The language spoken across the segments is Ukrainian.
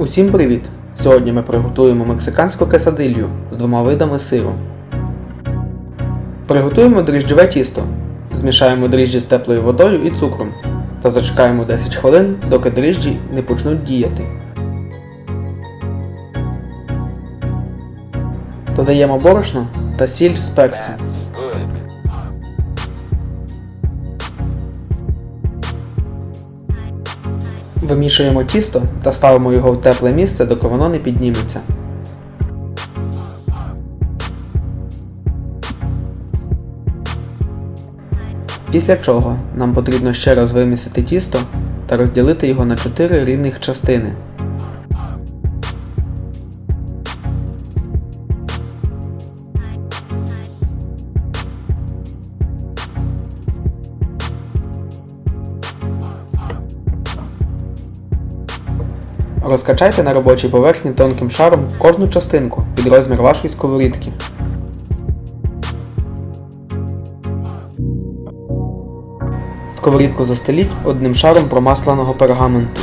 Усім привіт! Сьогодні ми приготуємо мексиканську кесадилью з двома видами сиру. Приготуємо дріжджове тісто. Змішаємо дріжджі з теплою водою і цукром та зачекаємо 10 хвилин, доки дріжджі не почнуть діяти. Додаємо борошно та сіль з перцем. Вимішуємо тісто та ставимо його в тепле місце, доки воно не підніметься. Після чого нам потрібно ще раз вимісити тісто та розділити його на 4 рівних частини. Розкачайте на робочій поверхні тонким шаром кожну частинку під розмір вашої сковорідки. Сковорідку застеліть одним шаром промасленого пергаменту.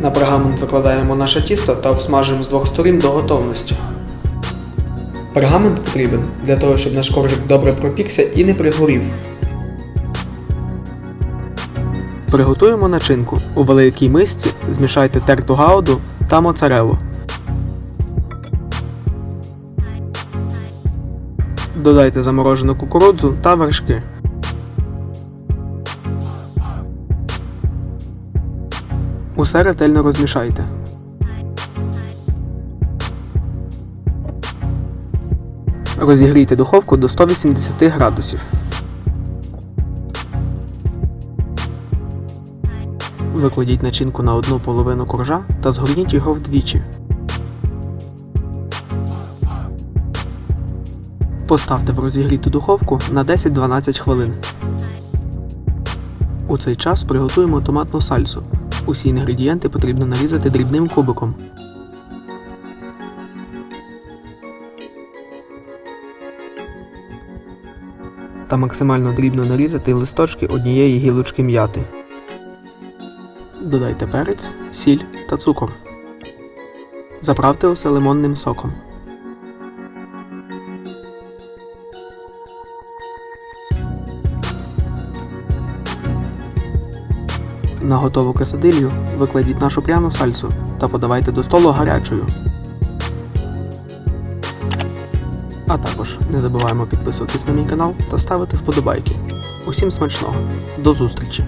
На пергамент викладаємо наше тісто та обсмажуємо з двох сторін до готовності. Пергамент потрібен для того, щоб наш коржик добре пропікся і не пригорів. Приготуємо начинку. У великій мисці змішайте терту гауду та моцарелу. Додайте заморожену кукурудзу та вершки. Усе ретельно розмішайте. Розігрійте духовку до 180 градусів. Викладіть начинку на одну половину коржа та згорніть його вдвічі. Поставте в розігріту духовку на 10-12 хвилин. У цей час приготуємо томатну сальсу. Усі інгредієнти потрібно нарізати дрібним кубиком. Та максимально дрібно нарізати листочки однієї гілочки м'яти. Додайте перець, сіль та цукор. Заправте усе лимонним соком. На готову кесадилью викладіть нашу пряну сальсу та подавайте до столу гарячою. А також не забуваємо підписуватись на мій канал та ставити вподобайки. Усім смачного! До зустрічі!